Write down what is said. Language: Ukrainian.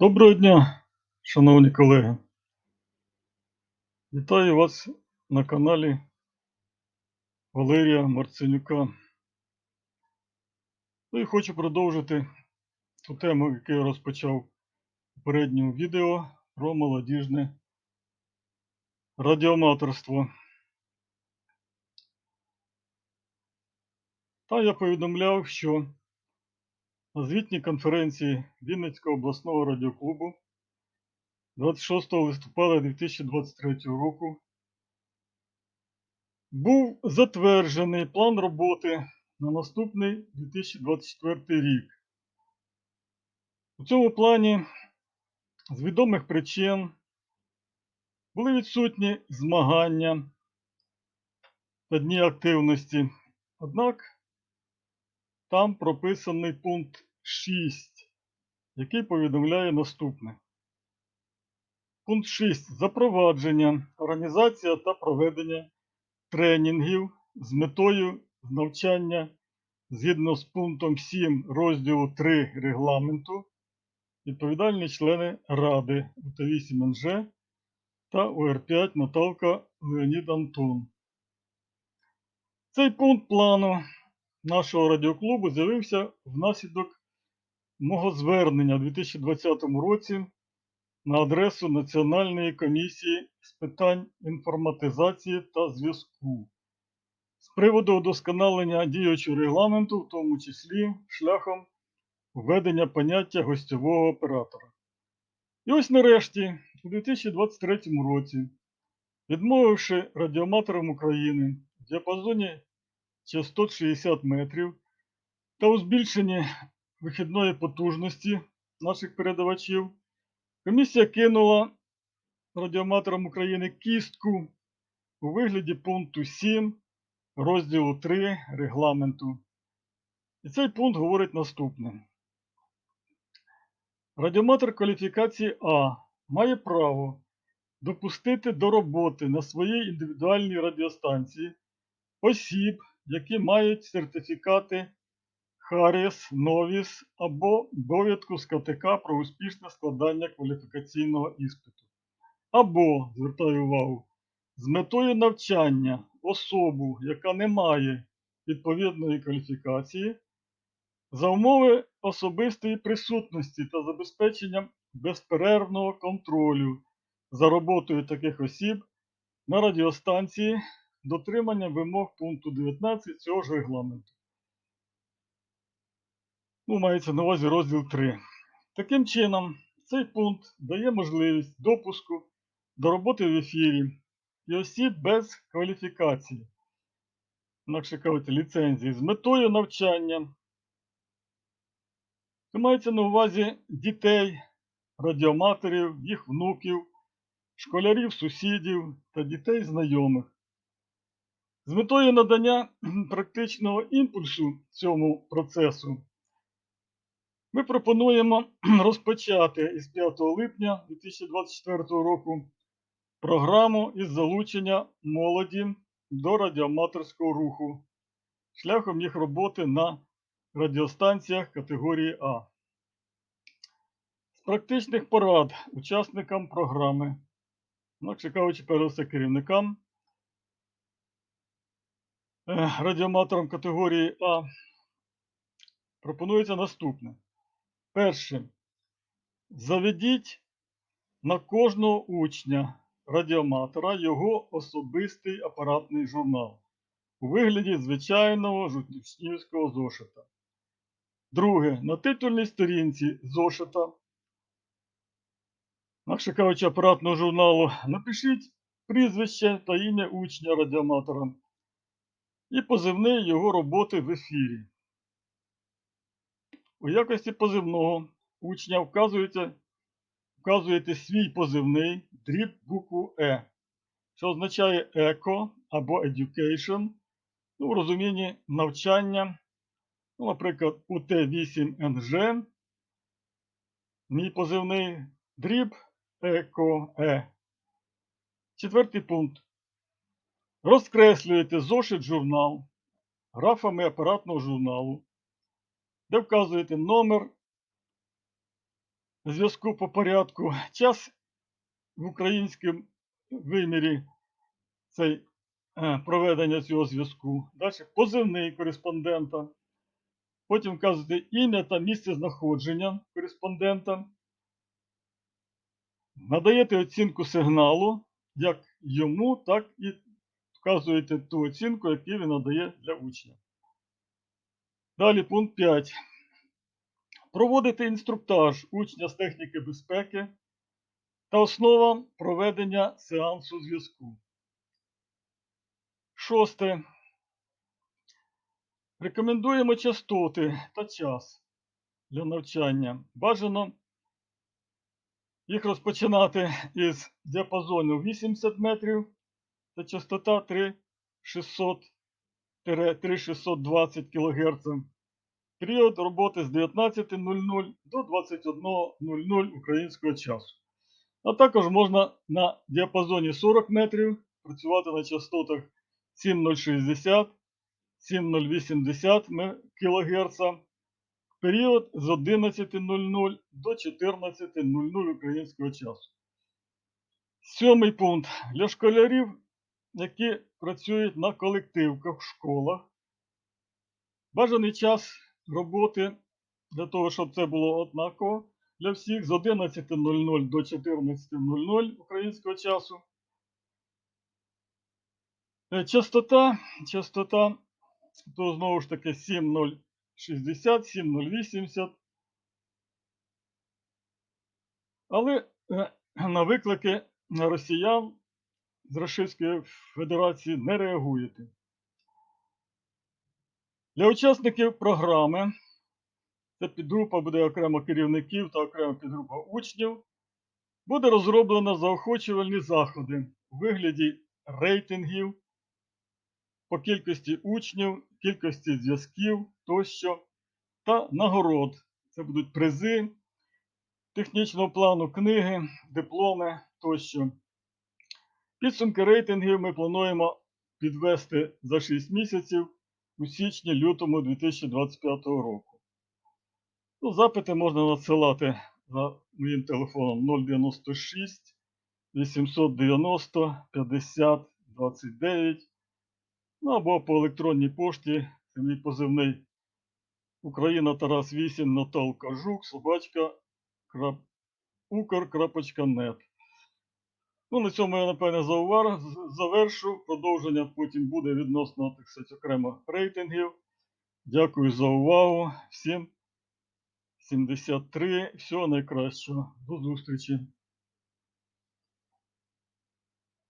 Доброго дня, шановні колеги. Вітаю вас на каналі Валерія Марценюка. Ну і хочу продовжити ту тему, яку я розпочав у попередньому відео про молодіжне радіоматорство. Та я повідомляв, що на звітній конференції Вінницького обласного радіоклубу 26 листопада 2023 року був затверджений план роботи на наступний 2024 рік. У цьому плані з відомих причин були відсутні змагання та дні активності. Однак там прописаний пункт 6, який повідомляє наступне. Пункт 6. Запровадження, організація та проведення тренінгів з метою навчання згідно з пунктом 7 розділу 3 регламенту відповідальні члени Ради УТ8НЖ та УР5 Наталка Леонід Антон. Цей пункт плану нашого радіоклубу з'явився внаслідок мого звернення у 2020 році на адресу Національної комісії з питань інформатизації та зв'язку з приводу удосконалення діючого регламенту, в тому числі шляхом введення поняття гостьового оператора. І ось нарешті, у 2023 році, відмовивши радіоматорам України в діапазоні частот 60 метрів та у збільшенні вихідної потужності наших передавачів, комісія кинула радіоматорам України кістку у вигляді пункту 7 розділу 3 регламенту. І цей пункт говорить наступне. Радіоматор кваліфікації А має право допустити до роботи на своїй індивідуальній радіостанції осіб, які мають сертифікати Харіс, Новіс або довідку з КТК про успішне складання кваліфікаційного іспиту. Або, звертаю увагу, з метою навчання особу, яка не має відповідної кваліфікації, за умови особистої присутності та забезпечення безперервного контролю за роботою таких осіб на радіостанції дотримання вимог пункту 19 цього ж регламенту. Ну, мається на увазі розділ 3. Таким чином, цей пункт дає можливість допуску до роботи в ефірі і осіб без кваліфікації, інакше кажуть, ліцензії, з метою навчання. Це мається на увазі дітей, радіоматорів, їх внуків, школярів, сусідів та дітей знайомих. З метою надання практичного імпульсу цьому процесу ми пропонуємо розпочати із 5 липня 2024 року програму із залучення молоді до радіоаматорського руху шляхом їх роботи на радіостанціях категорії А. З практичних порад учасникам програми, інакше кажучи, перед керівникам е, радіоаматорам категорії А пропонується наступне. Перше. Заведіть на кожного учня радіоматора його особистий апаратний журнал у вигляді звичайного жутнівського зошита. Друге. На титульній сторінці зошита, інакше кажучи, апаратного журналу, напишіть прізвище та ім'я учня радіоматора і позивний його роботи в ефірі. У якості позивного учня вказується, вказуєте свій позивний дріб букву Е, що означає еко або education, ну, в розумінні навчання, ну, наприклад, УТ8НЖ, мій позивний дріб еко Е. Четвертий пункт. Розкреслюєте зошит журнал графами апаратного журналу де вказуєте номер зв'язку по порядку. Час в українському вимірі цей, е, проведення цього зв'язку. Далі позивний кореспондента. Потім вказуєте ім'я та місце знаходження кореспондента. Надаєте оцінку сигналу як йому, так і вказуєте ту оцінку, яку він надає для учня. Далі пункт 5. Проводити інструктаж учня з техніки безпеки та основам проведення сеансу зв'язку. Шосте. Рекомендуємо частоти та час для навчання. Бажано їх розпочинати із діапазону 80 метрів та частота 3600-3620 кГц. Період роботи з 19.00 до 21.00 українського часу. А також можна на діапазоні 40 метрів працювати на частотах 7060, 7080 кГц. Період з 11.00 до 14.00 українського часу. Сьомий пункт. Для школярів, які працюють на колективках в школах. Бажаний час роботи для того, щоб це було однаково для всіх з 11.00 до 14.00 українського часу. Е, Частота, частота, то знову ж таки 7.060, 7.080. Але е, на виклики росіян з Російської Федерації не реагуєте. Для учасників програми це підгрупа буде окремо керівників та окрема підгрупа учнів. Буде розроблено заохочувальні заходи у вигляді рейтингів по кількості учнів, кількості зв'язків тощо та нагород. Це будуть призи технічного плану книги, дипломи тощо. Підсумки рейтингів ми плануємо підвести за 6 місяців у січні-лютому 2025 року. Ну, запити можна надсилати за моїм телефоном 096 890 50 29 ну, або по електронній пошті. Це мій позивний Україна Тарас 8 Наталка Жук, собачка. Укр.нет. Ну, на цьому я, напевне, завершу. Продовження потім буде відносно так сказати, окремо рейтингів. Дякую за увагу. Всім 73. Всього найкращого. До зустрічі.